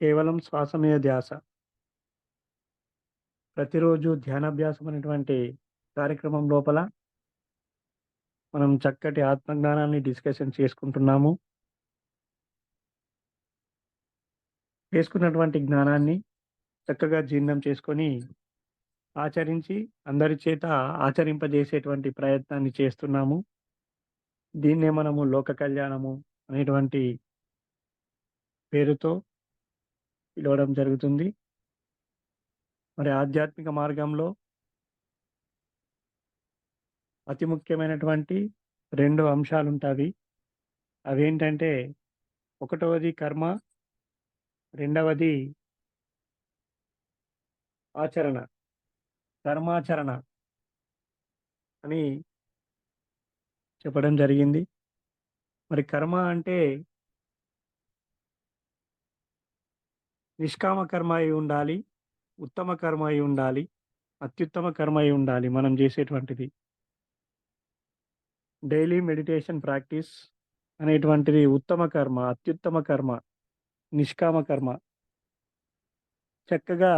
కేవలం శ్వాస మీద ధ్యాస. ప్రతిరోజు ధ్యానాభ్యాసం అనేటువంటి కార్యక్రమం లోపల మనం చక్కటి ఆత్మజ్ఞానాన్ని డిస్కషన్ చేసుకుంటున్నాము. చేసుకున్నటువంటి జ్ఞానాన్ని చక్కగా జీర్ణం చేసుకొని, ఆచరించి అందరి చేత ఆచరింపజేసేటువంటి ప్రయత్నాన్ని చేస్తున్నాము. దీన్నే మనము లోక కళ్యాణము అనేటువంటి పేరుతో పిలవడం జరుగుతుంది. మరి ఆధ్యాత్మిక మార్గంలో అతి ముఖ్యమైనటువంటి రెండు అంశాలు ఉంటాయి అవేంటంటే, ఒకటవది కర్మ. రెండవది ఆచరణ. కర్మాచరణ. అని చెప్పడం జరిగింది. మరి కర్మ అంటే నిష్కామ కర్మ అయి ఉండాలి. ఉత్తమ కర్మ అయి ఉండాలి. అత్యుత్తమ కర్మ అయి ఉండాలి మనం చేసేటువంటిది డైలీ మెడిటేషన్ ప్రాక్టీస్ అనేటువంటిది ఉత్తమ కర్మ, అత్యుత్తమ కర్మ, నిష్కామ కర్మ. చక్కగా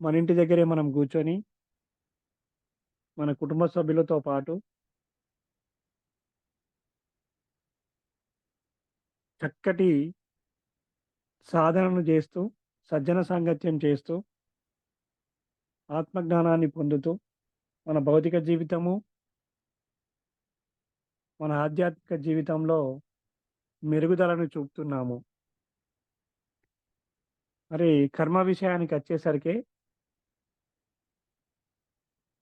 మన ఇంటి దగ్గరే మనం కూర్చొని మన కుటుంబ సభ్యులతో పాటు చక్కటి సాధనను చేస్తూ సజ్జన సాంగత్యం చేస్తూ ఆత్మజ్ఞానాన్ని పొందుతూ, మన భౌతిక జీవితము మన ఆధ్యాత్మిక జీవితంలో మెరుగుదలను చూపుతున్నాము. మరి కర్మ విషయానికి వచ్చేసరికి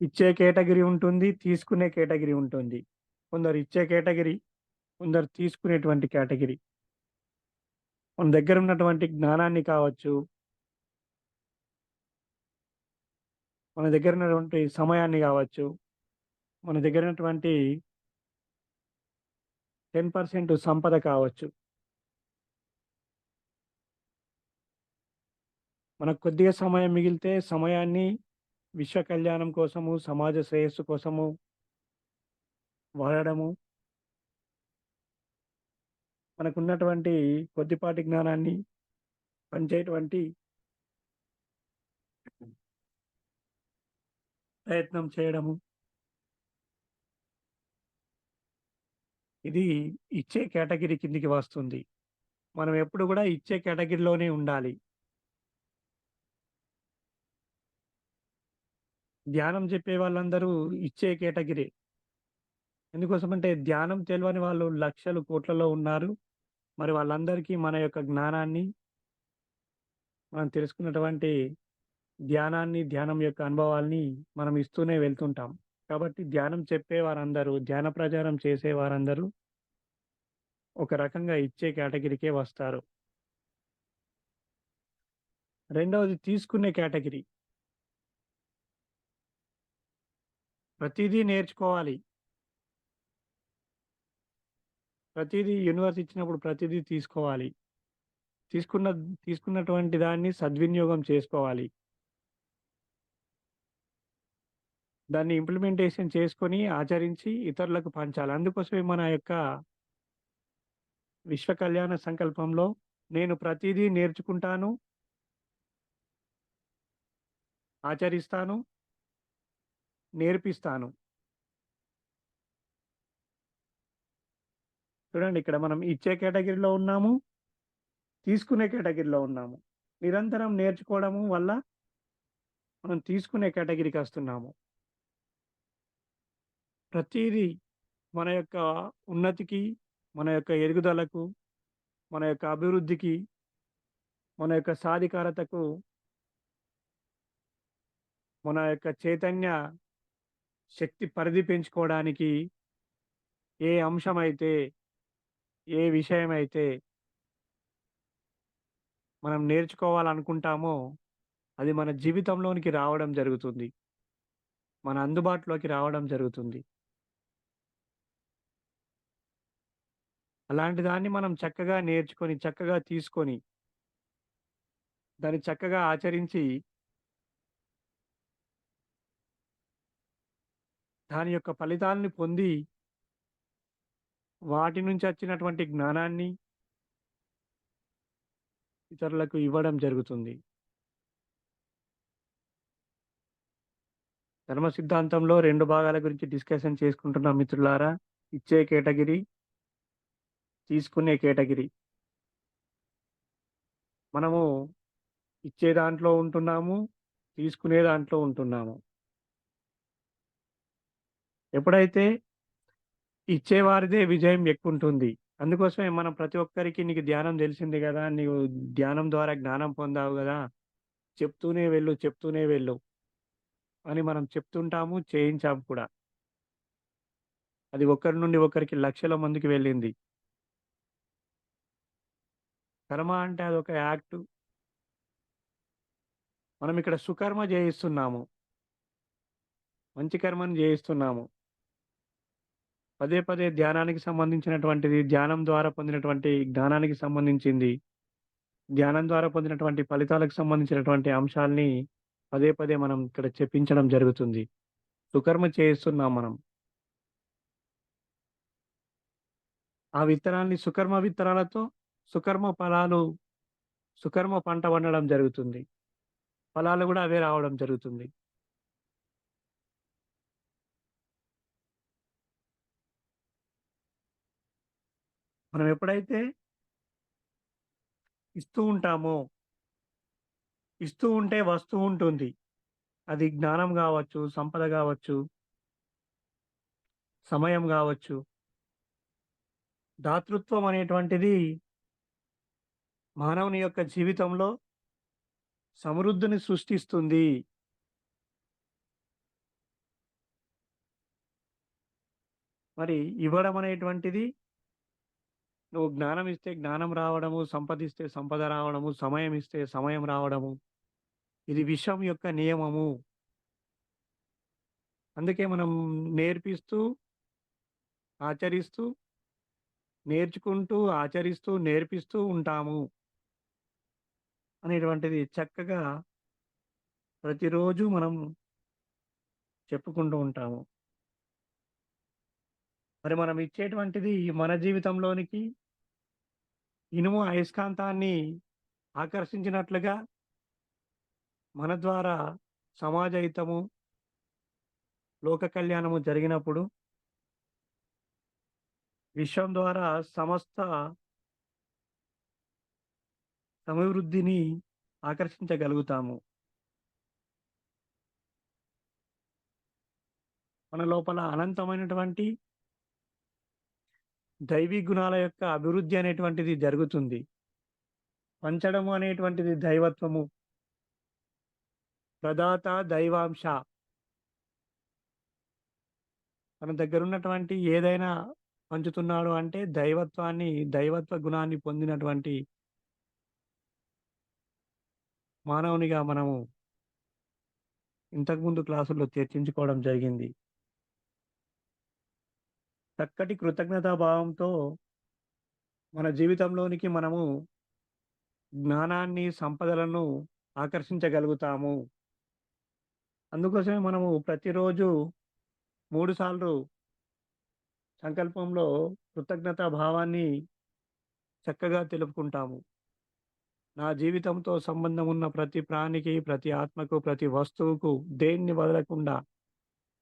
ఇచ్చే కేటగిరీ ఉంటుంది. తీసుకునే కేటగిరీ ఉంటుంది. కొందరు ఇచ్చే కేటగిరీ, కొందరు తీసుకునేటువంటి కేటగిరీ. మన దగ్గర ఉన్నటువంటి జ్ఞానాన్ని కావచ్చు మన దగ్గర ఉన్నటువంటి సమయాన్ని కావచ్చు మన దగ్గర ఉన్నటువంటి 10% సంపద కావచ్చు. మనకు కొద్దిగా సమయం మిగిలితే సమయాన్ని విశ్వ కళ్యాణం కోసము, సమాజ శ్రేయస్సు కోసము వాడడము మనకున్నటువంటి కొద్దిపాటి జ్ఞానాన్ని పనిచేయటువంటి ప్రయత్నం చేయడము. ఇది ఇచ్చే కేటగిరీ కిందికి వస్తుంది. మనం ఎప్పుడు కూడా ఇచ్చే కేటగిరీలోనే ఉండాలి. ధ్యానం చెప్పే వాళ్ళందరూ ఇచ్చే కేటగిరీ. ఎందుకోసం అంటే ధ్యానం తెలియని వాళ్ళు లక్షలు, కోట్లలో ఉన్నారు. మరి వాళ్ళందరికీ మన యొక్క జ్ఞానాన్ని మనం తెలుసుకున్నటువంటి ధ్యానాన్ని, ధ్యానం యొక్క అనుభవాల్ని మనం ఇస్తూనే వెళ్తుంటాం. కాబట్టి ధ్యానం చెప్పే వారందరూ, ధ్యాన ప్రచారం చేసే వారందరూ ఒక రకంగా ఇచ్చే కేటగిరీకే వస్తారు. రెండవది తీసుకునే కేటగిరీ. ప్రతిదీ నేర్చుకోవాలి. ప్రతిదీ యూనివర్స్ ఇచ్చినప్పుడు ప్రతిదీ తీసుకోవాలి. తీసుకున్న తీసుకున్నటువంటి దాన్ని సద్వినియోగం చేసుకోవాలి. దాన్ని ఇంప్లిమెంటేషన్ చేసుకొని, ఆచరించి ఇతరులకు పంచాలి. అందుకోసమే మన యొక్క విశ్వ కళ్యాణ సంకల్పంలో నేను ప్రతిదీ నేర్చుకుంటాను. ఆచరిస్తాను. నేర్పిస్తాను. చూడండి ఇక్కడ మనం ఇచ్చే కేటగిరీలో ఉన్నాము. తీసుకునే కేటగిరీలో ఉన్నాము. నిరంతరం నేర్చుకోవడము వల్ల మనం తీసుకునే కేటగిరీకి వస్తున్నాము ప్రతిదీ మన యొక్క ఉన్నతికి, మన యొక్క ఎదుగుదలకు, మన యొక్క అభివృద్ధికి, మన యొక్క సాధికారతకు మన యొక్క చైతన్య శక్తి పరిధి పెంచుకోవడానికి ఏ అంశమైతే, ఏ విషయమైతే మనం నేర్చుకోవాలనుకుంటామో, అది మన జీవితంలోనికి రావడం జరుగుతుంది. మన అందుబాటులోకి రావడం జరుగుతుంది. అలాంటి దాన్ని మనం చక్కగా నేర్చుకొని, చక్కగా తీసుకొని దాన్ని చక్కగా ఆచరించి దాని యొక్క ఫలితాలను పొంది వాటి నుంచి వచ్చినటువంటి జ్ఞానాన్ని ఇతరులకు ఇవ్వడం జరుగుతుంది. ధర్మ సిద్ధాంతంలో రెండు భాగాల గురించి డిస్కషన్ చేసుకుంటున్న మిత్రులారా. ఇచ్చే కేటగిరీ తీసుకునే కేటగిరీ. మనము ఇచ్చే దాంట్లో ఉంటున్నాము. తీసుకునే దాంట్లో ఉంటున్నాము. ఎప్పుడైతే ఇచ్చేవారిదే విజయం ఎక్కువుంటుంది. అందుకోసమే మనం ప్రతి ఒక్కరికి నీకు ధ్యానం తెలిసింది కదా నీవు ధ్యానం ద్వారా జ్ఞానం పొందావు కదా చెప్తూనే వెళ్ళు, చెప్తూనే వెళ్ళు. అని మనం చెప్తుంటాము. చేయించాము కూడా. అది ఒకరి నుండి ఒకరికి లక్షల మందికి వెళ్ళింది. కర్మ అంటే అది ఒక యాక్టు. మనం ఇక్కడ సుకర్మ చేయిస్తున్నాము మంచి కర్మను చేయిస్తున్నాము పదే పదే ధ్యానానికి సంబంధించినటువంటిది, ధ్యానం ద్వారా పొందినటువంటి జ్ఞానానికి సంబంధించింది. ధ్యానం ద్వారా పొందినటువంటి ఫలితాలకు సంబంధించినటువంటి అంశాలని పదే పదే మనం ఇక్కడ చెప్పించడం జరుగుతుంది. సుకర్మ చేయిస్తున్నాం మనం. ఆ విత్తనాన్ని సుకర్మ విత్తనాలతో సుకర్మ ఫలాలు సుకర్మ పంట వండడం జరుగుతుంది. ఫలాలు కూడా అవే రావడం జరుగుతుంది. మనం ఎప్పుడైతే ఇస్తూ ఉంటామో ఇస్తూ ఉంటే వస్తూ ఉంటుంది. అది జ్ఞానం కావచ్చు సంపద కావచ్చు సమయం కావచ్చు దాతృత్వం అనేటువంటిది మానవుని యొక్క జీవితంలో సమృద్ధిని సృష్టిస్తుంది. మరి ఇవ్వడం అనేటువంటిది నువ్వు జ్ఞానం ఇస్తే జ్ఞానం రావడము, సంపదిస్తే సంపద రావడము, సమయం ఇస్తే సమయం రావడము. ఇది విషయం యొక్క నియమము. అందుకే మనం నేర్పిస్తూ ఆచరిస్తూ నేర్చుకుంటూ, ఆచరిస్తూ, నేర్పిస్తూ ఉంటాము. అనేటువంటిది చక్కగా ప్రతిరోజు మనం చెప్పుకుంటూ ఉంటాము. మరి మనం ఇచ్చేటువంటిది మన జీవితంలోనికి ఇనుము అయస్కాంతాన్ని ఆకర్షించినట్లుగా మన ద్వారా సమాజహితము లోక కళ్యాణము జరిగినప్పుడు విశ్వం ద్వారా సమస్త సమవృద్ధిని ఆకర్షించగలుగుతాము. మన లోపల అనంతమైనటువంటి దైవీ గుణాల యొక్క అభివృద్ధి అనేటువంటిది జరుగుతుంది. పంచడము అనేటువంటిది దైవత్వము. ప్రదాత దైవాంశ. మన దగ్గరున్నటువంటి ఏదైనా పంచుతున్నాడు అంటే దైవత్వాన్ని, దైవత్వ గుణాన్ని పొందినటువంటి మానవునిగా మనము ఇంతకుముందు క్లాసుల్లో చర్చించుకోవడం జరిగింది. చక్కటి కృతజ్ఞతా భావంతో మన జీవితంలోనికి మనము జ్ఞానాన్ని, సంపదలను ఆకర్షించగలుగుతాము. అందుకోసమే మనము ప్రతిరోజు మూడుసార్లు సంకల్పంలో కృతజ్ఞతా భావాన్ని చక్కగా తెలుపుకుంటాము. నా జీవితంతో సంబంధం ఉన్న ప్రతి ప్రాణికి, ప్రతి ఆత్మకు, ప్రతి వస్తువుకు దేన్ని వదలకుండా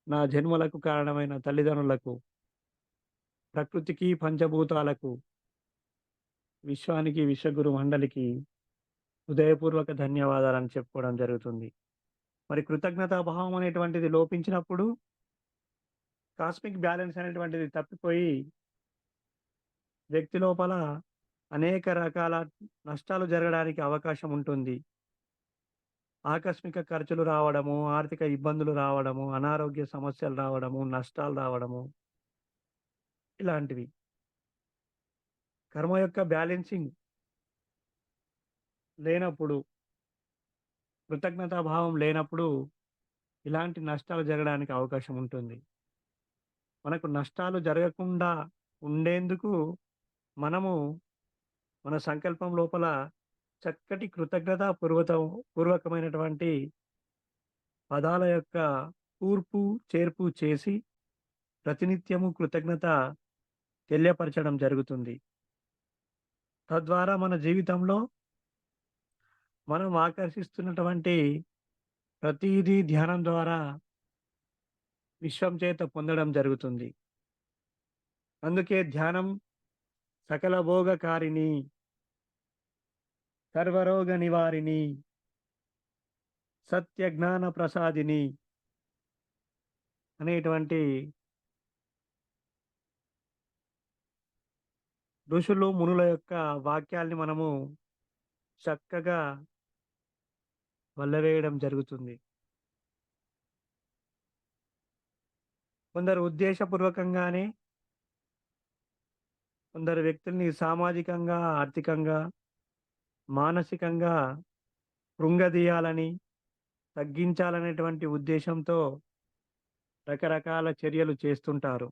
నా జన్మలకు కారణమైన తల్లిదండ్రులకు ప్రకృతికి, పంచభూతాలకు విశ్వానికి, విశ్వగురు మండలికి హృదయపూర్వక ధన్యవాదాలని చెప్పుకోవడం జరుగుతుంది. మరి కృతజ్ఞతాభావం అనేటువంటిది లోపించినప్పుడు కాస్మిక్ బ్యాలెన్స్ అనేటువంటిది తప్పిపోయి వ్యక్తి లోపల అనేక రకాల నష్టాలు జరగడానికి అవకాశం ఉంటుంది. ఆకస్మిక ఖర్చులు రావడము, ఆర్థిక ఇబ్బందులు రావడము, అనారోగ్య సమస్యలు రావడము, నష్టాలు రావడము. ఇలాంటివి. కర్మ యొక్క బ్యాలెన్సింగ్ లేనప్పుడు కృతజ్ఞతా భావం లేనప్పుడు ఇలాంటి నష్టాలు జరగడానికి అవకాశం ఉంటుంది. మనకు నష్టాలు జరగకుండా ఉండేందుకు మనము మన సంకల్పం లోపల చక్కటి కృతజ్ఞతా పూర్వత పూర్వకమైనటువంటి పదాల యొక్క కూర్పు, చేర్పు చేసి ప్రతినిత్యము కృతజ్ఞత తెలియపరచడం జరుగుతుంది. తద్వారా మన జీవితంలో మనం ఆకర్షిస్తున్నటువంటి ప్రతీదీ ధ్యానం ద్వారా విశ్వం చేత పొందడం జరుగుతుంది. అందుకే ధ్యానం సకల భోగకారిణి. సర్వరోగ నివారిణి. సత్య జ్ఞాన ప్రసాదిని. అనేటువంటి ఋషులు, మునుల యొక్క వాక్యాల్ని మనము చక్కగా వల్లెవేయడం జరుగుతుంది. కొందరు ఉద్దేశపూర్వకంగానే కొందరు వ్యక్తుల్ని సామాజికంగా, ఆర్థికంగా, మానసికంగా కృంగదీయాలని, తగ్గించాలనేటువంటి ఉద్దేశంతో రకరకాల చర్యలు చేస్తుంటారు.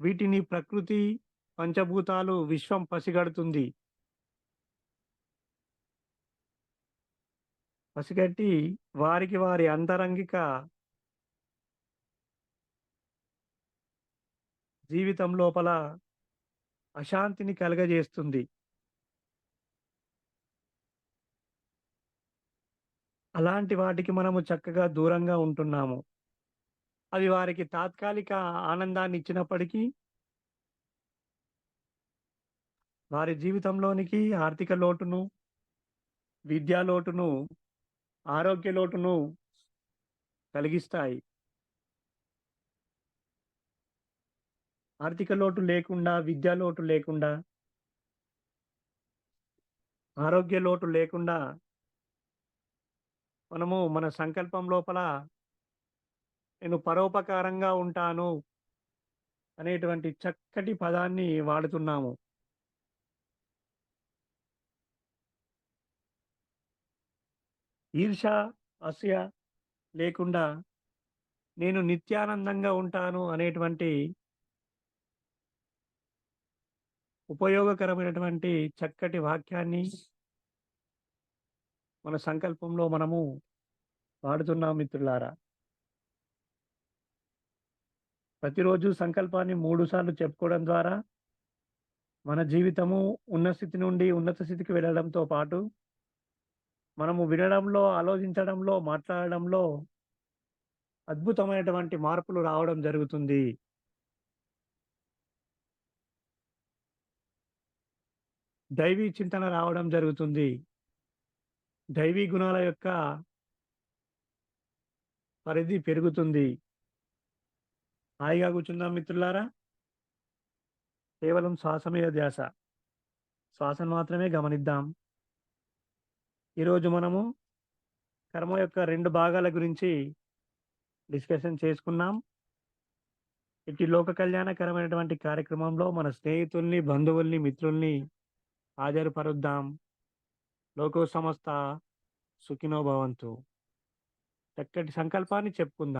వీటిని ప్రకృతి, పంచభూతాలు, విశ్వం పసిగడుతుంది. పసిగట్టి వారికి వారి అంతరంగిక జీవితం లోపల అశాంతిని కలుగజేస్తుంది. అలాంటి వాటికి మనము చక్కగా దూరంగా ఉంటున్నాము. అవి వారికి తాత్కాలిక ఆనందాన్ని ఇచ్చినప్పటికీ వారి జీవితంలోనికి ఆర్థిక లోటును, విద్యా లోటును, ఆరోగ్య లోటును కలిగిస్తాయి. ఆర్థిక లోటు లేకుండా, విద్యా లోటు లేకుండా ఆరోగ్య లోటు లేకుండా మనము మన సంకల్పం లోపల నేను పరోపకారంగా ఉంటాను అనేటువంటి చక్కటి పదాన్ని వాడుతున్నాము. ఈర్ష్య, అసూయ లేకుండా నేను నిత్యానందంగా ఉంటాను అనేటువంటి ఉపయోగకరమైనటువంటి చక్కటి వాక్యాన్ని మన సంకల్పంలో మనము వాడుతున్నాం మిత్రులారా. ప్రతిరోజు సంకల్పాన్ని మూడు సార్లు చెప్పుకోవడం ద్వారా మన జీవితము ఉన్న స్థితి నుండి ఉన్నత స్థితికి వెళ్ళడంతో పాటు మనము వినడంలో, ఆలోచించడంలో, మాట్లాడడంలో అద్భుతమైనటువంటి మార్పులు రావడం జరుగుతుంది. దైవీ చింతన రావడం జరుగుతుంది. దైవీ గుణాల యొక్క పరిధి పెరుగుతుంది. హాయిగా కూర్చుందాం మిత్రులారా. కేవలం శ్వాస మీద ధ్యాస. శ్వాసను మాత్రమే గమనిద్దాం. ఈరోజు మనము కర్మ యొక్క రెండు భాగాల గురించి డిస్కషన్ చేసుకున్నాం. ఇట్టి లోక కళ్యాణకరమైనటువంటి కార్యక్రమంలో మన స్నేహితుల్ని, బంధువుల్ని, మిత్రుల్ని హాజరుపరుద్దాం. లోకో సంస్థ సుఖినోభవంతు చక్కటి సంకల్పాన్ని చెప్పుకుందాం.